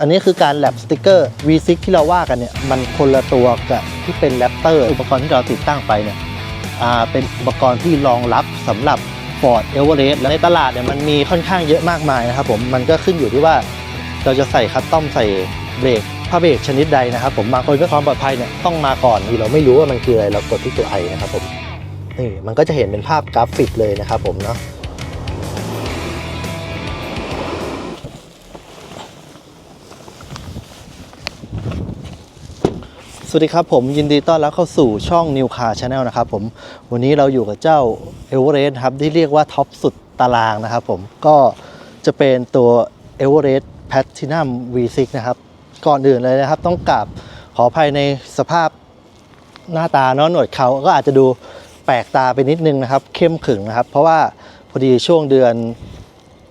อันนี้คือการแลบสติกเกอร์ V6 ที่เราว่ากันเนี่ยมันคนละตัวกับที่เป็นแรปเตอร์อุปกรณ์ที่เราติดตั้งไปเนี่ยอ่าเป็นอุปกรณ์ที่รองรับสำหรับ Ford Everest และในตลาดเนี่ยมันมีค่อนข้างเยอะมากมายนะครับผมมันก็ขึ้นอยู่ที่ว่าเราจะใส่คัสตอมใส่เบรกผ้าเบรกชนิดใดนะครับผมบางคนก็ความปลอดภัยเนี่ยต้องมาก่อนที่เราไม่รู้ว่ามันคืออะไรเรากดที่ตัวไอนะครับผมนี่มันก็จะเห็นเป็นภาพกราฟิกเลยนะครับผมเนาะ สวัสดีครับผมยินดีต้อนรับเข้าสู่ช่อง New Car Channel นะครับผมวันนี้เราอยู่กับเจ้า e v e r e s t ครับที่เรียกว่าท็อปสุดตารางนะครับผมก็จะเป็นตัว e v e r e s t Platinum V6 นะครับ ก่อนอื่นเลยนะครับ ต้องกราบขออภัยในสภาพหน้าตาเนาะหนวดเขาก็อาจจะดูแปลกตาไปนิดนึงนะครับ เข้มขึงนะครับ เพราะว่าพอดีช่วงเดือน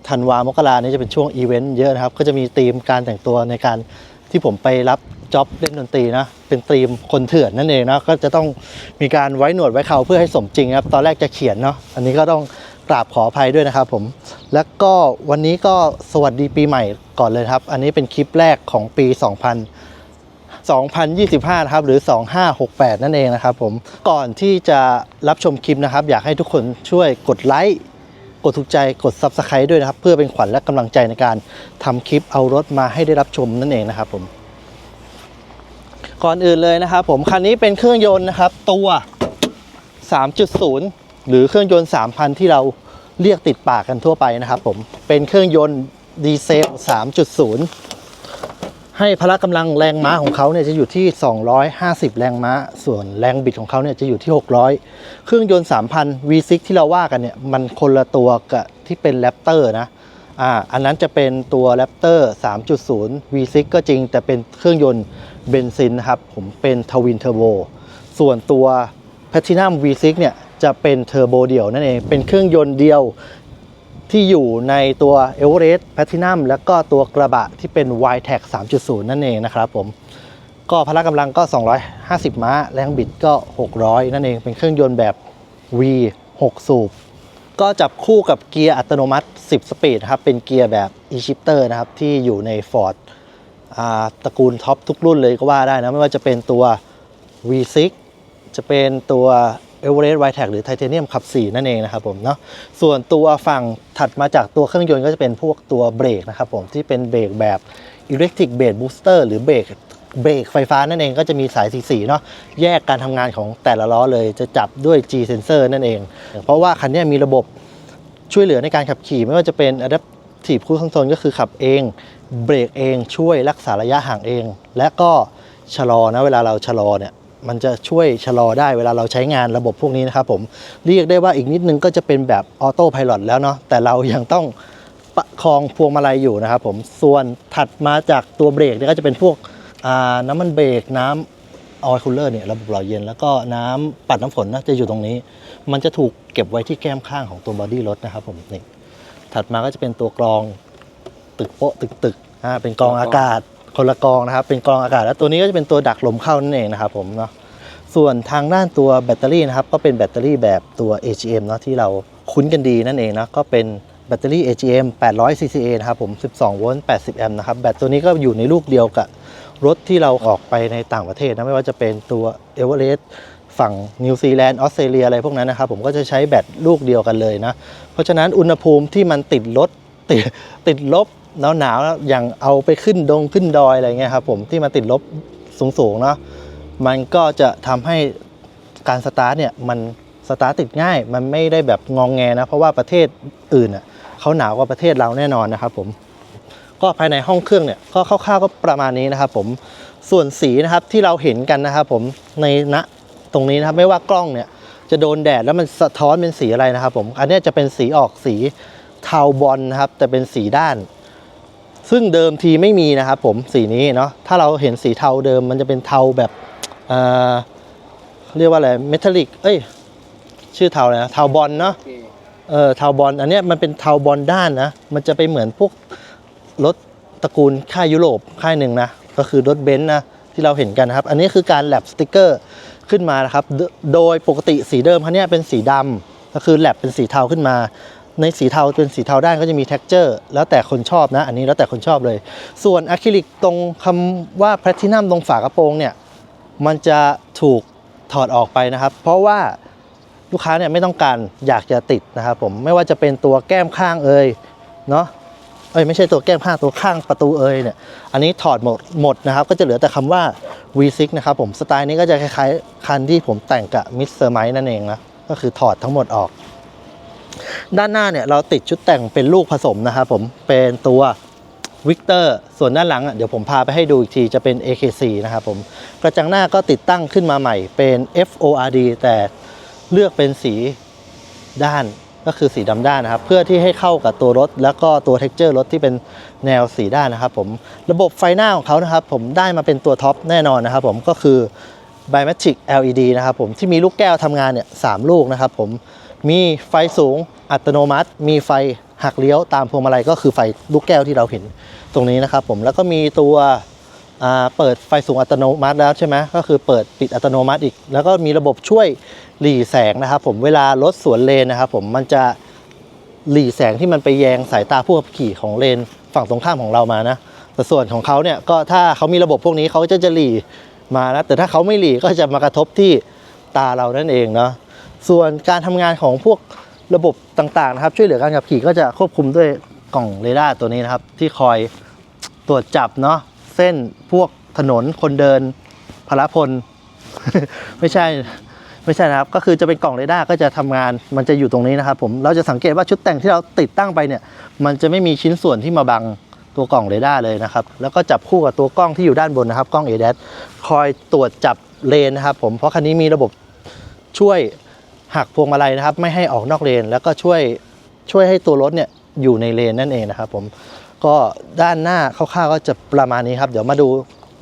ธันวามกรานี่ยจะเป็นช่วงอีเวนต์เยอะนะครับ ก็จะมีธีมการแต่งตัวในการ ที่ผมไปรับจ็อบเล่นดนตรีนะ เป็นธีมคนเถื่อนนั่นเองนะ ก็จะต้องมีการไว้หนวดไว้เขาเพื่อให้สมจริงครับ ตอนแรกจะเขียนเนาะ อันนี้ก็ต้องกราบขออภัยด้วยนะครับผม แล้วก็วันนี้ก็สวัสดีปีใหม่ก่อนเลยครับ อันนี้เป็นคลิปแรกของปี 2000 2025 นะครับ หรือ 2568 นั่นเองนะครับผม ก่อนที่จะรับชมคลิปนะครับ อยากให้ทุกคนช่วยกดไลค์ กดถูกใจกด Subscribe ด้วยนะครับ เพื่อเป็นขวัญและกำลังใจในการทำคลิปเอารถมาให้ได้รับชมนั่นเองนะครับผมก่อนอื่นเลยนะครับผมคันนี้เป็นเครื่องยนต์นะครับตัว 3.0 หรือเครื่องยนต์ 3,000 ที่เราเรียกติดปากกันทั่วไปนะครับผมเป็นเครื่องยนต์ดีเซล 3.0 ให้พละกำลังแรงม้าของเขาเนี่ยจะอยู่ที่ 250 แรงม้า ส่วนแรงบิดของเขาเนี่ยจะอยู่ที่ 600 เครื่องยนต์ 3,000 V6 ที่เราว่ากันเนี่ยมันคนละตัวกับที่เป็นแรปเตอร์นะอ่าอันนั้นจะเป็นตัวแรปเตอร์3.0 V6 ก็จริง แต่เป็นเครื่องยนต์เบนซินนะครับ ผมเป็นทวินเทอร์โบส่วนตัว Platinum V6 เนี่ยจะเป็นเทอร์โบเดี่ยวนั่นเอง เป็นเครื่องยนต์เดียว ที่อยู่ในตัว e v e r e s t Platinum แล้วก็ตัวกระบะที่เป็น y t e c 3.0 นั่นเองนะครับผม ก็พละกำลังก็ 250 ม้า แรงบิดก็ 600 นั่นเอง เป็นเครื่องยนต์แบบ V 6 สูบ ก็จับคู่กับเกียร์อัตโนมัติ 10 สปีดนะครับ เป็นเกียร์แบบ e-shifter นะครับ ที่อยู่ใน Ford อ่าตระกูลท็อปทุกรุ่นเลยก็ว่าได้นะ ไม่ว่าจะเป็นตัว V6 จะเป็นตัว เ e v e r e s t y t e c หรือ Titanium ขับ 4 นั่นเองนะครับผมเนาะส่วนตัวฝั่งถัดมาจากตัวเครื่องยนต์ก็จะเป็นพวกตัวเบรกนะครับผมที่เป็นเบรกแบบ Electric Brake Booster หรือเบรกเบรกไฟฟ้านั่นเองก็จะมีสายสีๆเนาะแยกการทำงานของแต่ละล้อเลยจะจับด้วย G sensor นั่นเอง เพราะว่าคันนี้มีระบบช่วยเหลือในการขับขี่ไม่ว่าจะเป็น Adaptive Cruise Control ก็คือขับเองเบรกเองช่วยรักษาระยะห่างเอง และก็ชะลอนะเวลาเราชะลอเนี่ย มันจะช่วยชะลอได้เวลาเราใช้งานระบบพวกนี้นะครับผมเรียกได้ว่าอีกนิดนึงก็จะเป็นแบบออโต้พายロแล้วเนาะแต่เรายังต้องประคองพวงมาลัยอยู่นะครับผมส่วนถัดมาจากตัวเบรกเนี่ยก็จะเป็นพวกอ่าน้ำมันเบรกน้ำออยล์คูลเลอร์เนี่ยระบบหล่อเย็น แล้วก็น้ำปัดน้ำฝนนะจะอยู่ตรงนี้ มันจะถูกเก็บไว้ที่แก้มข้างของตัวบอดี้รถนะครับผมนี่ถัดมาก็จะเป็นตัวกรองตึกโป๊ะตึกตึกอ่าเป็นกรองอากาศ คนละกองนะครับ เป็นกองอากาศ แล้วตัวนี้ก็จะเป็นตัวดักลมเข้านั่นเองนะครับผมเนาะส่วนทางด้านตัวแบตเตอรี่นะครับ ก็เป็นแบตเตอรี่แบบตัว AGM เนาะที่เราคุ้นกันดีนั่นเองนะก็เป็นแบตเตอรี่ AGM 800 CCA นะครับผม 12 โวลต์ 80 แอมป์นะครับ แบตตัวนี้ก็อยู่ในลูกเดียวกับรถที่เราออกไปในต่างประเทศนะ ไม่ว่าจะเป็นตัว e v e r e s t ฝั่งนิวซีแลนด์ ออสเตรเลียอะไรพวกนั้นนะครับ ผมก็จะใช้แบตลูกเดียวกันเลยนะ เพราะฉะนั้นอุณหภูมิที่มันติดลดติดติดลบ หนาวหนาวอย่างเอาไปขึ้นดงขึ้นดอยอะไรเงี้ยครับผมที่มันติดลบสูงๆเนาะมันก็จะทำให้การสตาร์ทเนี่ยมันสตาร์ทติดง่าย มันไม่ได้แบบงองแงนะเพราะว่าประเทศอื่นอะเขาหนาวกว่าประเทศเราแน่นอนนะครับผมก็ภายในห้องเครื่องเนี่ยก็คร่าวๆก็ประมาณนี้นะครับผมส่วนสีนะครับที่เราเห็นกันนะครับผมในณตรงนี้นะครับไม่ว่ากล้องเนี่ยจะโดนแดดแล้วมันสะท้อนเป็นสีอะไรนะครับผมอันนี้จะเป็นสีออกสีเทาบอลนะครับแต่เป็นสีด้าน ซึ่งเดิมทีไม่มีนะครับผมสีนี้เนาะถ้าเราเห็นสีเทาเดิมมันจะเป็นเทาแบบเอ่อเรียกว่าอะไรเมทัลลิกเอ้ยชื่อเทาอะไรนะเทาบอลเนาะเออเทาบอลอันเนี้ยมันเป็นเทาบอลด้านนะมันจะไปเหมือนพวกรถตระกูลค่ายยุโรปค่ายหนึ่งนะก็คือรถเบนซ์นะที่เราเห็นกันนะครับ อันนี้คือการแลบสติกเกอร์ขึ้นมานะครับ โดโดยปกติสีเดิมคันเนี้ยเป็นสีดำก็คือแลบเป็นสีเทาขึ้นมา ในสีเทาเป็นสีเทาด้านก็จะมี t e x t อร์แล้วแต่คนชอบนะ อันนี้แล้วแต่คนชอบเลย ส่วนอะคริลิกตรงคำว่าแพลทินัมตรงฝากระโปรงเนี่ยมันจะถูกถอดออกไปนะครับ เพราะว่าลูกค้าเนี่ยไม่ต้องการอยากจะติดนะครับผมไม่ว่าจะเป็นตัวแก้มข้างเอ่ยเนาะเอ้ยไม่ใช่ตัวแก้มข้างตัวข้างประตูเอ่ยเนี่ยอันนี้ถอดหมดหมดนะครับ ก็จะเหลือแต่คำว่า V6 นะครับผมสไตล์นี้ก็จะคล้ายๆ คันที่ผมแต่งกับมิสเตอร์ไมนั่นเองนะก็คือถอดทั้งหมดออก ด้านหน้าเนี่ยเราติดชุดแต่งเป็นลูกผสมนะครับผมเป็นตัววิกเตอร์ส่วนด้านหลังอะเดี๋ยวผมพาไปให้ดูอีกทีจะเป็น AKC นะครับผมกระจังหน้าก็ติดตั้งขึ้นมาใหม่เป็น FORD แต่เลือกเป็นสีด้านก็คือสีดำด้านนะครับ เพื่อที่ให้เข้ากับตัวรถ แล้วก็ตัว t e x t อร์รถที่เป็นแนวสีด้านนะครับผมระบบไฟหน้าของเขานะครับ ผมได้มาเป็นตัวท็อปแน่นอนนะครับ ผมก็คือ b i m e t r i c LED นะครับผมที่มีลูกแก้วทำงานเนี่ยสามลูกนะครับผม มีไฟสูงอัตโนมัติ มีไฟหักเลี้ยวตามพวงมาลัยก็คือไฟลูกแก้วที่เราเห็นตรงนี้นะครับผมแล้วก็มีตัวเปิดไฟสูงอัตโนมัติแล้วใช่ไหมก็คือเปิดปิดอัตโนมัติอีก แล้วก็มีระบบช่วยหลีแสงนะครับผมเวลารถสวนเลนนะครับผมมันจะหลีแสงที่มันไปแยงสายตาผู้ขับขี่ของเลนฝั่งตรงข้ามของเรามานะแต่ส่วนของเขาเนี่ยก็ถ้าเขามีระบบพวกนี้เขาจะจะหลีมานะแต่ถ้าเขาไม่หลีก็จะมากระทบที่ตาเรานั่นเองเนาะ ส่วนการทำงานของพวกระบบต่างๆนะครับช่วยเหลือการขับขี่ก็จะควบคุมด้วยกล่องเรดาร์ตัวนี้นะครับ ที่คอยตรวจจับเนาะเส้นพวกถนนคนเดินพลพล ไม่ใช่ไม่ใช่นะครับ ก็คือจะเป็นกล่องเรดาร์ก็จะทำงานมันจะอยู่ตรงนี้นะครับ ผมเราจะสังเกตว่าชุดแต่งที่เราติดตั้งไปเนี่ย มันจะไม่มีชิ้นส่วนที่มาบังตัวกล่องเรดาร์เลยนะครับ แล้วก็จับคู่กับตัวกล้องที่อยู่ด้านบนนะครับ กล้อง a d a s คอยตรวจจับเลนนะครับ ผมเพราะคันนี้มีระบบช่วย หักพวงมาลัยนะครับ ไม่ให้ออกนอกเลน แล้วก็ช่วยช่วยให้ตัวรถเนี่ยอยู่ในเลนนั่นเองนะครับผมก็ด้านหน้าคร่าวๆก็จะประมาณนี้ครับ เดี๋ยวมาดู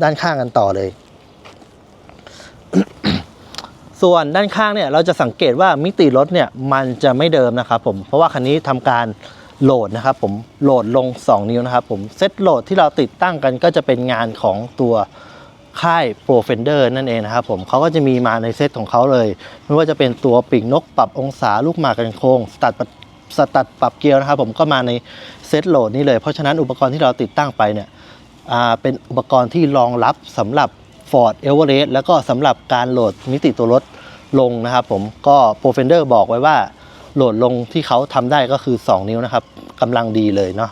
ด้านข้างกันต่อเลย ส่วนด้านข้างเนี่ยเราจะสังเกตว่ามิติรถเนี่ยมันจะไม่เดิมนะครับผมเพราะว่าคันนี้ทำการโหลดนะครับผมโหลดลง 2 นิ้วนะครับผมเซตโหลดที่เราติดตั้งกันก็จะเป็นงานของตัว ค่าย Pro Fender นั่นเองนะครับผมเขาก็จะมีมาในเซตของเขาเลย ไม่ว่าจะเป็นตัวปีกนกปรับองศาลูกหมากกันโคงสตัดสตัดปรับเกียร์นะครับผมก็มาในเซตโหลดนี้เลย เพราะฉะนั้นอุปกรณ์ที่เราติดตั้งไปเนี่ยเป็นอุปกรณ์ที่รองรับสำหรับ Ford Everest แล้วก็สำหรับการโหลดมิติตัวรถลงนะครับผมก็ Pro Fender บอกไว้ว่าโหลดลงที่เขาทำได้ก็คือ 2 นิ้วนะครับกำลังดีเลยเนาะ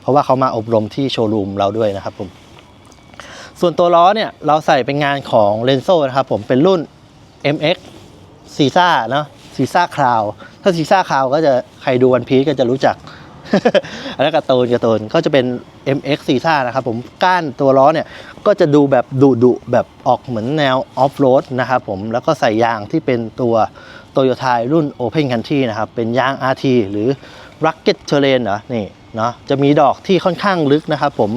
เพราะว่าเขามาอบรมที่โชว์รูมเราด้วยนะครับผม ส่วนตัวล้อเนี่ยเราใส่เป็นงานของ r e n z o นะครับผมเป็นรุ่น MX ซีซ่าเนาะซีซ่าคราว ถ้าซีซ่าคราวก็จะใครดูวันพีก็จะรู้จัก อันนั้นการ์ตูนการ์ตูนก็จะเป็น MX ซีซ่านะครับผมก้านตัวล้อเนี่ยก็จะดูแบบดุดุแบบออกเหมือนแนวออฟโรดนะครับผมแล้วก็ใส่ยางที่เป็นตัวโตโยต้ารุ่น Open Country นะครับเป็นยาง RT หรือ Rugged Terrain เหรอนี่เนาะจะมีดอกที่ค่อนข้างลึกนะครับผม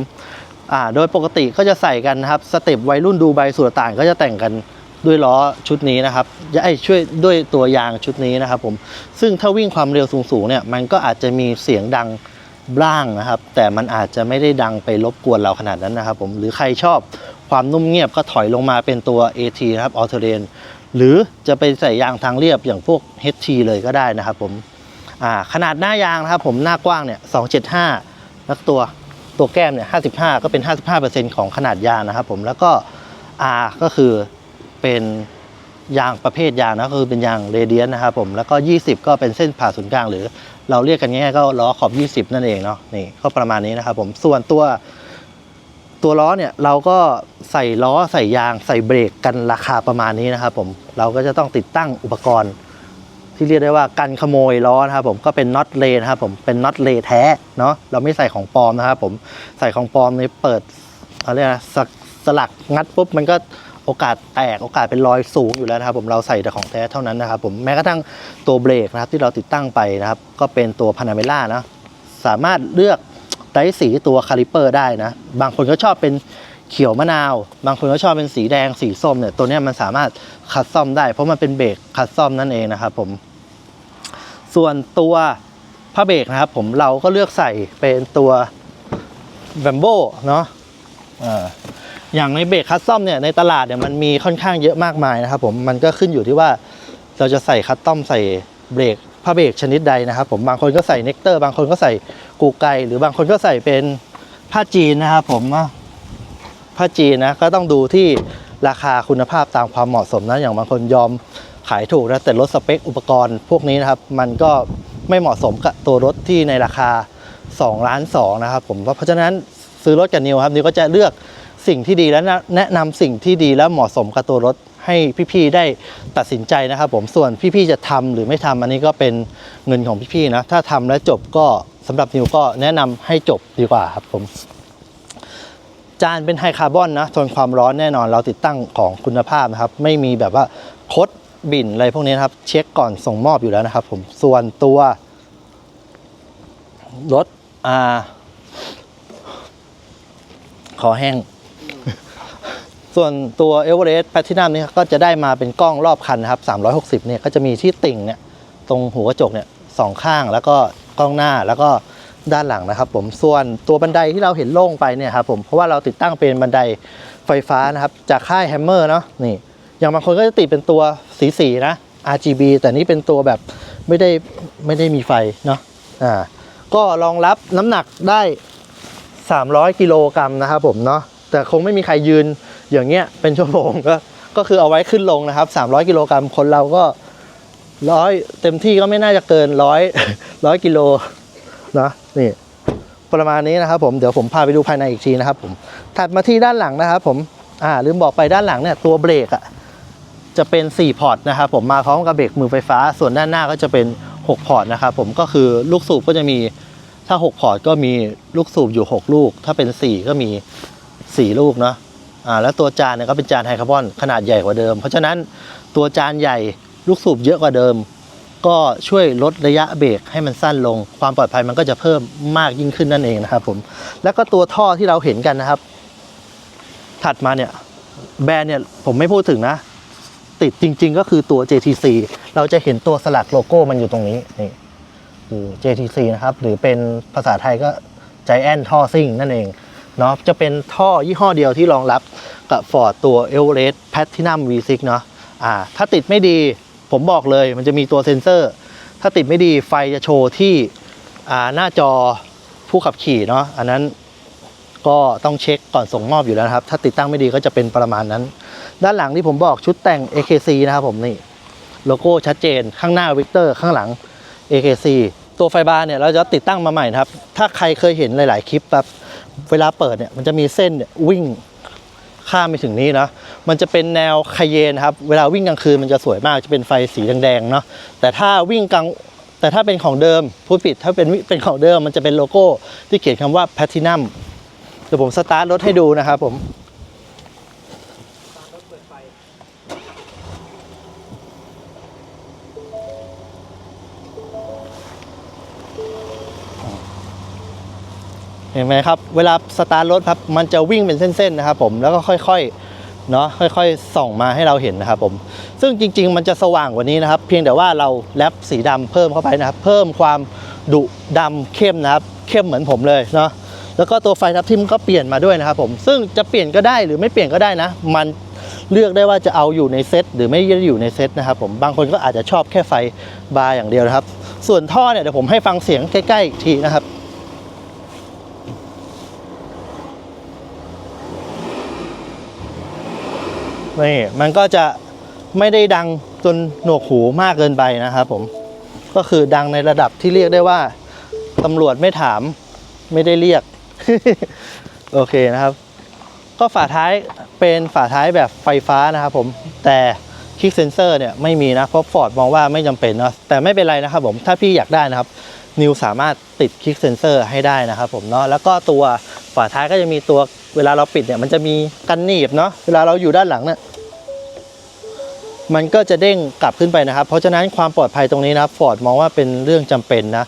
อ่าโดยปกติก็จะใส่กันนะครับสเต็ปวัยรุ่นดูใบสุดต่างก็จะแต่งกันด้วยล้อชุดนี้นะครับจะไอ้ช่วยด้วยตัวยางชุดนี้นะครับผมซึ่งถ้าวิ่งความเร็วสูงๆเนี่ยมันก็อาจจะมีเสียงดังบ้างนะครับ แต่มันอาจจะไม่ได้ดังไปรบกวนเราขนาดนั้นนะครับผมหรือใครชอบความนุ่มเงียบก็ถอยลงมาเป็นตัว AT นะครับ All Terrain หรือจะไปใส่ยางทางเรียบอย่างพวก HT เลยก็ได้นะครับผมขนาดหน้ายางนะครับผมหน้ากว้างเนี่ย275แล้วตัว ตัวแก้มเนี่ย55 ก็เป็น 55%ของขนาดยางนะครับผมแล้วก็ R ก็คือเป็นยางประเภทยางนะก็คือเป็นยางเรเดียนนะครับผมแล้วก็ 20 ก็เป็นเส้นผ่าศูนย์กลาง หรือเราเรียกกันง่ายๆก็ล้อขอบ 20 นั่นเองเนาะนี่ก็ประมาณนี้นะครับผมส่วนตัวตัวล้อเนี่ยเราก็ใส่ล้อใส่ยางใส่เบรกกันราคาประมาณนี้นะครับผมเราก็จะต้องติดตั้งอุปกรณ์ ที่เรียกได้ว่ากันขโมยล้อนะครับผมก็เป็นน็อตเลนะครับผมเป็นน็อตเลแท้เนาะเราไม่ใส่ของปลอมนะครับผมใส่ของปลอมในเปิดอะไรยกนะสสลักงัดปุ๊บมันก็โอกาสแตกโอกาสเป็นรอยสูงอยู่แล้วนะครับผมเราใส่แต่ของแท้เท่านั้นนะครับผมแม้กระทั่งตัวเบรกนะครับที่เราติดตั้งไปนะครับ ก็เป็นตัวพานาเมล่านะสามารถเลือกไดสีตัวคาลิเปอร์ได้นะ บางคนก็ชอบเป็น เขียวมะนาว บางคนก็ชอบเป็นสีแดงสีส้มเนี่ยตัวนี้มันสามารถคัดซ่อมได้ เพราะมันเป็นเบรกคัดซ่อมนั่นเองนะครับผม ส่วนตัวผ้าเบรกนะครับ ผมเราก็เลือกใส่เป็นตัวแ a มโบเนาะอย่างในเบรกคัสตอมเนี่ยในตลาดเนี่ยมันมีค่อนข้างเยอะมากมายนะครับผมมันก็ขึ้นอยู่ที่ว่าเราจะใส่คัสตอมใส่เบรกผ้าเบรกชนิดใดนะครับ ผมบางคนก็ใส่เน็กเตอร์ บางคนก็ใส่กูไกหรือบางคนก็ใส่เป็นผ้าจีนนะครับผมว่า ผ้าจีนนะก็ต้องดูที่ราคาคุณภาพตามความเหมาะสมนะอย่างบางคนยอมขายถูกนะแต่ลดสเปคอุปกรณ์พวกนี้นะครับ มันก็ไม่เหมาะสมกับตัวรถที่ในราคา2ล้าน2นะครับผมเพราะฉะนั้นซื้อรถกับนิวครับนิวก็จะเลือกสิ่งที่ดีและแนะนำสิ่งที่ดีและเหมาะสมกับตัวรถให้พี่ๆได้ตัดสินใจนะครับ ผมส่วนพี่ๆจะทำหรือไม่ทำอันนี้ก็เป็นเงินของพี่ๆนะถ้าทำแล้วจบก็สำหรับนิวก็แนะนำให้จบดีกว่าครับผม จานเป็นไฮคาร์บอนนะทนความร้อนแน่นอนเราติดตั้งของคุณภาพนะครับ ไม่มีแบบว่าคดบิ่นอะไรพวกนี้นะครับ เช็คก่อนส่งมอบอยู่แล้วนะครับผมส่วนตัวรถอ่าขอแห้ง ส่วนตัว e v e r e s t Platinum นี่ก็จะได้มาเป็นกล้องรอบคันนะครับ 360 เนี่ยก็จะมีที่ติ่งเนี่ย ตรงหัวกระจกเนี่ยสองข้างแล้วก็กล้องหน้าแล้วก็ ด้านหลังนะครับ ผมส่วนตัวบันไดที่เราเห็นโล่งไปเนี่ยครับผมเพราะว่าเราติดตั้งเป็นบันไดไฟฟ้านะครับ จากค่ายแฮมเมอร์เนาะนี่อย่างบางคนก็จะติดเป็นตัวสีสีนะ RGB แต่นี่เป็นตัวแบบไม่ได้ไม่ได้มีไฟเนาะอ่าก็รองรับน้ำหนักได้ 300 กิโลกรัมนะครับผมเนาะแต่คงไม่มีใครยืนอย่างเงี้ยเป็นชั่วโมงก็ก็คือเอาไว้ขึ้นลงนะครับ 300 กิโลกรัมคนเราก็ร้อยเต็มที่ก็ไม่น่าจะเกินร้อยร้อยกิโล นะนี่ประมาณนี้นะครับผมเดี๋ยวผมพาไปดูภายในอีกทีนะครับผมถัดมาที่ด้านหลังนะครับผมอ่าลืมบอกไปด้านหลังเนี่ยตัวเบรกอะจะเป็น 4 พอร์ตนะครับผมมาพร้อมกับเบรกมือไฟฟ้า ส่วนด้านหน้าก็จะเป็น 6 พอร์ตนะครับผมก็คือลูกสูบก็จะมีถ้า 6 พอร์ตก็มีลูกสูบอยู่ 6 ลูก ถ้าเป็น 4 ก็มี 4 ลูกเนาะอ่าแล้วตัวจานเนี่ยก็เป็นจานไฮคาร์บอนขนาดใหญ่กว่าเดิม เพราะฉะนั้นตัวจานใหญ่ลูกสูบเยอะกว่าเดิม ก็ช่วยลดระยะเบรกให้มันสั้นลง ความปลอดภัยมันก็จะเพิ่มมากยิ่งขึ้นนั่นเองนะครับผมแล้วก็ตัวท่อที่เราเห็นกันนะครับ ถัดมาเนี่ยแบรนด์เนี่ยผมไม่พูดถึงนะ ติดจริง ๆ ก็คือตัว JTC เราจะเห็นตัวสลักโลโก้มันอยู่ตรงนี้นี่คือ JTC นะครับหรือเป็นภาษาไทยก็ Giant ท่อซิ่งนั่นเองเนาะจะเป็นท่อยี่ห้อเดียวที่รองรับกับ Ford ตัว Everest Platinum V6 เนาะอ่าถ้าติดไม่ดี ผมบอกเลยมันจะมีตัวเซ็นเซอร์ ถ้าติดไม่ดีไฟจะโชว์ที่หน้าจอผู้ขับขี่เนาะอันนั้นก็ต้องเช็คก่อนส่งมอบอยู่แล้วครับถ้าติดตั้งไม่ดีก็จะเป็นประมาณนั้น ด้านหลังที่ผมบอกชุดแต่ง AKC นะครับผมนี่โลโก้ชัดเจนข้างหน้าวิกเตอร์ข้างหลัง AKC ตัวไฟบาร์เนี่ยเราจะติดตั้งมาใหม่นะครับ ถ้าใครเคยเห็นหลาย ๆ คลิปแบบเวลาเปิดเนี่ยมันจะมีเส้นวิ่งข้ามไปถึงนี้นะ มันจะเป็นแนวคาเยนครับ เวลาวิ่งกลางคืนมันจะสวยมาก จะเป็นไฟสีแดงๆเนาะ แต่ถ้าวิ่งกลาง แต่ถ้าเป็นของเดิมพูดผิด ถ้าเป็นเป็นของเดิมมันจะเป็นโลโก้ที่เขียนคำว่าแพทินัมเดี๋ยวผมสตาร์ทรถให้ดูนะครับผมเห็นไหมครับ เวลาสตาร์ทรถครับ มันจะวิ่งเป็นเส้นๆนะครับผม แล้วก็ค่อยๆ เนาะค่อยๆ ส่องมาให้เราเห็นนะครับผม ซึ่งจริง ๆ มันจะสว่างกว่านี้นะครับ เพียงแต่ว่าเราแรปสีดำเพิ่มเข้าไปนะครับ เพิ่มความดุดำเข้มนะครับ เข้มเหมือนผมเลยเนาะแล้วก็ตัวไฟทับทิมก็เปลี่ยนมาด้วยนะครับผมซึ่งจะเปลี่ยนก็ได้หรือไม่เปลี่ยนก็ได้นะ มันเลือกได้ว่าจะเอาอยู่ในเซตหรือไม่ได้อยู่ในเซตนะครับผมบางคนก็อาจจะชอบแค่ไฟบาร์อย่างเดียวนะครับ ส่วนท่อเนี่ยเดี๋ยวผมให้ฟังเสียงใกล้ๆอีกทีนะครับ นี่มันก็จะไม่ได้ดังจนหนวกหูมากเกินไปนะครับผมก็คือดังในระดับที่เรียกได้ว่าตำรวจไม่ถามไม่ได้เรียก โอเคนะครับ ก็ฝาท้ายเป็นฝาท้ายแบบไฟฟ้านะครับผมแต่คลิกเซนเซอร์เนี่ยไม่มีนะเพราะฟอร์ดมองว่าไม่จำเป็นเนาะแต่ไม่เป็นไรนะครับผมถ้าพี่อยากได้นะครับนิวสามารถติดคลิกเซนเซอร์ให้ได้นะครับผมเนาะแล้วก็ตัวฝาท้ายก็จะมีตัว เวลาเราปิดเนี่ยมันจะมีกันหนีบเนาะเวลาเราอยู่ด้านหลังเนี่ยมันก็จะเด้งกลับขึ้นไปนะครับ เพราะฉะนั้นความปลอดภัยตรงนี้นะครับฟอร์ดมองว่าเป็นเรื่องจำเป็นนะ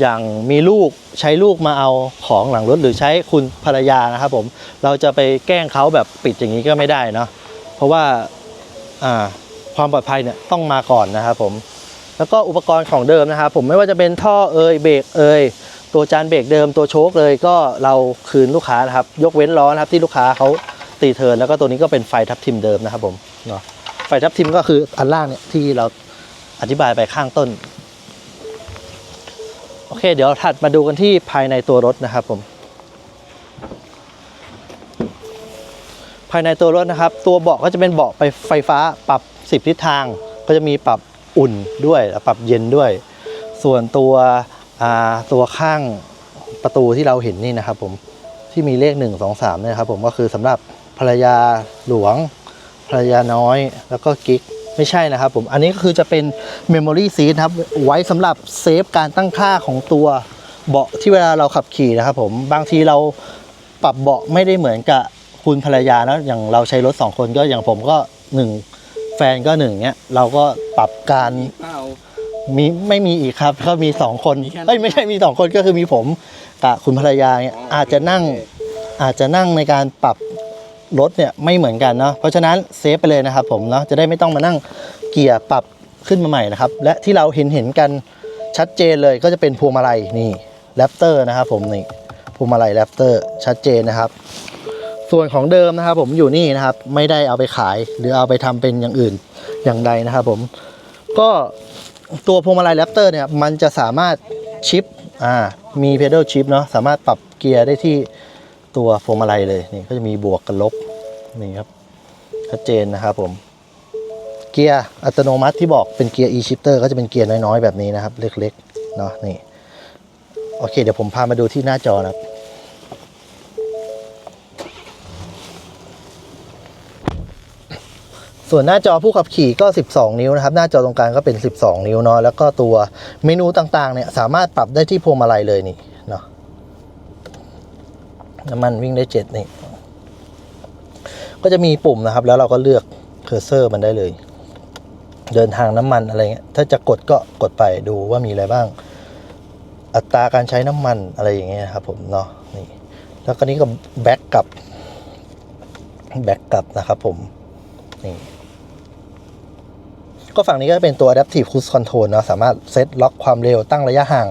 อย่างมีลูกใช้ลูกมาเอาของหลังรถหรือใช้คุณภรรยานะครับผมเราจะไปแกล้งเขาแบบปิดอย่างนี้ก็ไม่ได้เนาะเพราะว่าอ่าความปลอดภัยเนี่ยต้องมาก่อนนะครับผมแล้วก็อุปกรณ์ของเดิมนะครับผมไม่ว่าจะเป็นท่อเอยเบรกเอย ตัวจานเบรกเดิมตัวโชคเลยก็เราคืนลูกค้านะครับ ยกเว้นล้อนะครับที่ลูกค้าเขาตีเทิร์นแล้วก็ตัวนี้ก็เป็นไฟทับทิมเดิมนะครับผมเนาะไฟทับทิมก็คืออันล่างเนี่ยที่เราอธิบายไปข้างต้นโอเคเดี๋ยวถัดมาดูกันที่ภายในตัวรถนะครับผม ภายในตัวรถนะครับ ตัวเบาะก็จะเป็นเบาะไปไฟฟ้าปรับ 10 ทิศทาง ก็จะมีปรับอุ่นด้วยปรับเย็นด้วย ส่วนตัว ตัวข้างประตูที่เราเห็นนี่นะครับผมที่มีเลข 1 2 3เนี่ยครับผมก็คือสำหรับภรรยาหลวง ภรรยาน้อยแล้วก็กิ๊กไม่ใช่นะครับผม อันนี้ก็คือจะเป็น Memory Seat ครับ ไว้สำหรับเซฟการตั้งค่าของตัวเบาะที่เวลาเราขับขี่นะครับผม บางทีเราปรับเบาะไม่ได้เหมือนกับคุณภรรยานะอย่างเราใช้รถ 2 คนก็อย่างผมก็ 1 แฟนก็หนึ่งเนี้ยเราก็ปรับการ มีไม่มีอีกครับก็มี2คนมีแค่นั้นเอ้ยไม่ใช่มี2คนก็คือมีผมกับคุณภรรยาเนี่ยอ๋อออาจจะนั่งโอเคอาจจะนั่งในการปรับรถเนี่ยไม่เหมือนกันเนาะเพราะฉะนั้นเซฟไปเลยนะครับผมเนาะจะได้ไม่ต้องมานั่งเกียร์ปรับขึ้นมาใหม่นะครับ และที่เราเห็นเห็นกันชัดเจนเลยก็จะเป็นพวงมาลัยนี่แรปเตอร์นะครับผมนี่พวงมาลัยแรปเตอร์ชัดเจนนะครับ ส่วนของเดิมนะครับผมอยู่นี่นะครับไม่ได้เอาไปขายหรือเอาไปทำเป็นอย่างอื่นอย่างใดนะครับผมก็ ตัวพวงมาลัยแรปเตอร์เนี่ยมันจะสามารถชิปอ่ามีเพด a ลชิปเนาะสามารถปรับเกียร์ได้ที่ตัวพวงมาลัยเลยนี่ก็จะมีบวกกับลบนี่ครับชัดเจนนะครับผมเกียร์อัตโนมัติที่บอกเป็นเกียร์ e-shifter ก็จะเป็นเกียร์น้อยๆ แบบนี้นะครับ เล็กๆเนาะนี่โอเค เดี๋ยวผมพามาดูที่หน้าจอนะครับ ส่วนหน้าจอผู้ขับขี่ก็ 12 นิ้วนะครับ หน้าจอตรงกลางก็เป็น 12 นิ้วเนาะแล้วก็ตัวเมนูต่างๆเนี่ยสามารถปรับได้ที่พวงมาลัยเลยนี่เนาะน้ำมันวิ่งได้7นี่ก็จะมีปุ่มนะครับ แล้วเราก็เลือกเคอร์เซอร์มันได้เลย เดินทางน้ำมันอะไรเงี้ยถ้าจะกดก็กดไปดูว่ามีอะไรบ้าง อัตราการใช้น้ำมันอะไรอย่างเงี้ยครับผมเนาะนี่แล้วก็นี้ก็แบ็กกลับแบ็กกลับนะครับผมนี่ ก็ฝั่งนี้ก็เป็นตัว Adaptive Cruise Control เนอะสามารถเซตล็อกความเร็วตั้งระยะห่าง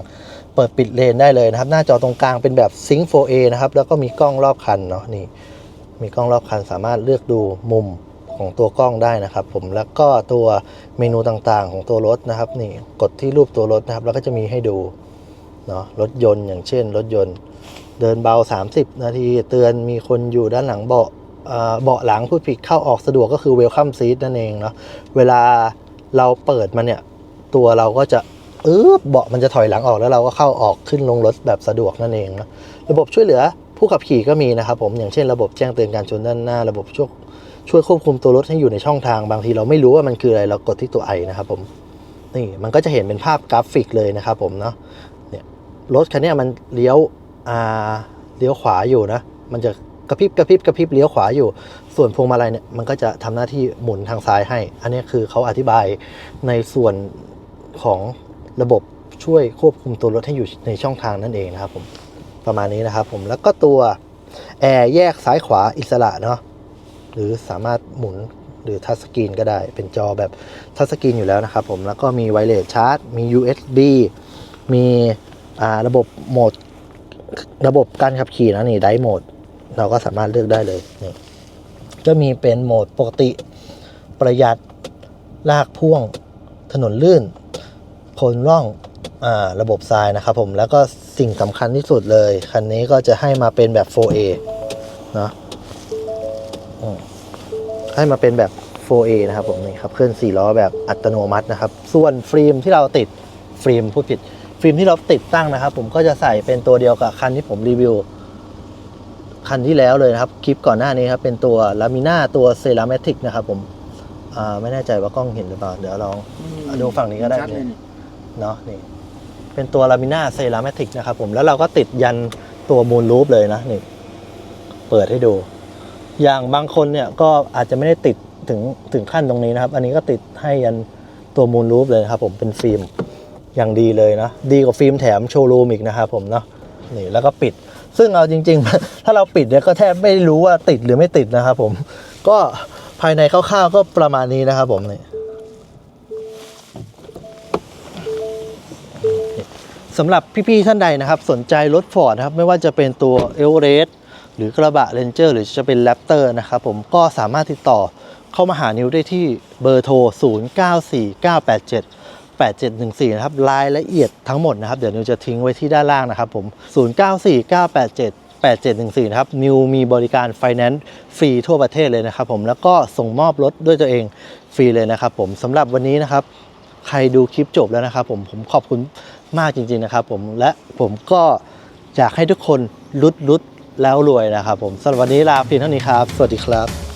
เปิดปิดเลนได้เลยนะครับ หน้าจอตรงกลางเป็นแบบ Sync 4A นะครับ แล้วก็มีกล้องรอบคันเนาะนี่ มีกล้องรอบคันสามารถเลือกดูมุมของตัวกล้องได้นะครับ ผมแล้วก็ตัวเมนูต่างๆ ของตัวรถนะครับ นี่กดที่รูปตัวรถนะครับ แล้วก็จะมีให้ดูเนาะรถยนต์อย่างเช่น รถยนต์ เดินเบา 30 นาที เตือนมีคนอยู่ด้านหลังเบาะเบาะหลังพูดผิดเข้าออกสะดวกก็คือ Welcome Seat นั่นเองเนาะเวลา เราเปิดมันเนี่ย ตัวเราก็จะเออเบาะมันจะถอยหลังออกแล้วเราก็เข้าออกขึ้นลงรถแบบสะดวกนั่นเองนะระบบช่วยเหลือผู้ขับขี่ก็มีนะครับผมอย่างเช่นระบบแจ้งเตือนการชนด้านหน้า ระบบช่วยช่วยควบคุมตัวรถให้อยู่ในช่องทางบางทีเราไม่รู้ว่ามันคืออะไรเรากดที่ตัวไอนะครับผมนี่มันก็จะเห็นเป็นภาพกราฟิกเลยนะครับผมเนาะเนี่ยรถคันนี้มันเลี้ยวอ่าเลี้ยวขวาอยู่นะ มันจะกระพริบกระพริบกระพริบเลี้ยวขวาอยู่ ส่วนพวงมาลัยเนี่ยมันก็จะทำหน้าที่หมุนทางซ้ายให้ อันนี้คือเขาอธิบายในส่วนของระบบช่วยควบคุมตัวรถให้อยู่ในช่องทางนั่นเองนะครับผมประมาณนี้นะครับผมแล้วก็ตัวแอร์แยกซ้ายขวาอิสระเนาะหรือสามารถหมุนหรือทัชสกรีนก็ได้เป็นจอแบบทัชสกรีนอยู่แล้วนะครับผมแล้วก็มีไวเลสชาร์จ มี USB มีระบบโหมด ระบบการขับขี่นะนี่ไดโหมด เราก็สามารถเลือกได้เลยนี่ ก็มีเป็นโหมดปกติ ประหยัดลากพ่วง ถนนลื่นคนร่องอระบบทรายนะครับผม แล้วก็สิ่งสำคัญที่สุดเลย คันนี้ก็จะให้มาเป็นแบบ 4A เนาะให้มาเป็นแบบ 4A นะครับผมนี่ครับเคลื่อน4ล้อแบบอัตโนมัตินะครับ ส่วนฟิล์มที่เราติดฟิล์มพูดผิดฟิล์มที่เราติดตั้งนะครับ ผมก็จะใส่เป็นตัวเดียวกับคันที่ผมรีวิว คันที่แล้วเลยนะครับ คลิปก่อนหน้านี้ครับ เป็นตัวลามิน่าตัวเซรามิกนะครับผมอ่าไม่แน่ใจว่ากล้องเห็นหรือเปล่า เดี๋ยวลองดูฝั่งนี้ก็ได้ชัเลยนี่เนาะนี่เป็นตัวลามิน่าเซรามิกนะครับผมแล้วเราก็ติดยันตัวมูลรูปเลยนะนี่ เปิดให้ดู อย่างบางคนเนี่ยก็อาจจะไม่ได้ติดถึงถึงขั้นตรงนี้นะครับ อันนี้ก็ติดให้ยันตัวมูลรูปเลยนะครับ ผมเป็นฟิล์มอย่างดีเลยนะ ดีกว่าฟิล์มแถมโชว์รูมอีกนะครับผมเนาะนี่แล้วก็ปิด ซึ่งเอาจริง ๆ ถ้าเราปิดเนี่ยก็แทบไม่รู้ว่าติดหรือไม่ติดนะครับผม ก็ภายในคร่าวๆก็ประมาณนี้นะครับผมนี่สำหรับพี่ๆท่านใดนะครับ สนใจรถฟอร์ดนะครับ ไม่ว่าจะเป็นตัวเอ v เรสหรือกระบะเรนเจอร์หรือจะเป็นแรปเตอร์นะครับผมก็สามารถติดต่อเข้ามาหานิวได้ที่เบอร์โทร 094987 8714นะครับรายละเอียดทั้งหมดนะครับเดี๋ยวนิวจะทิ้งไว้ที่ด้านล่างนะครับผม094987 8714นะครับนิวมีบริการไฟแนนซ์ฟรีทั่วประเทศเลยนะครับผมแล้วก็ส่งมอบรถด้วยตัวเองฟรีเลยนะครับผมสำหรับวันนี้นะครับใครดูคลิปจบแล้วนะครับผมผมขอบคุณมากจริงๆนะครับผมและผมก็อยากให้ทุกคนรุดรุดแล้วรวยนะครับผมสำหรับวันนี้ลาเพียงเท่านี้ครับ สวัสดีครับ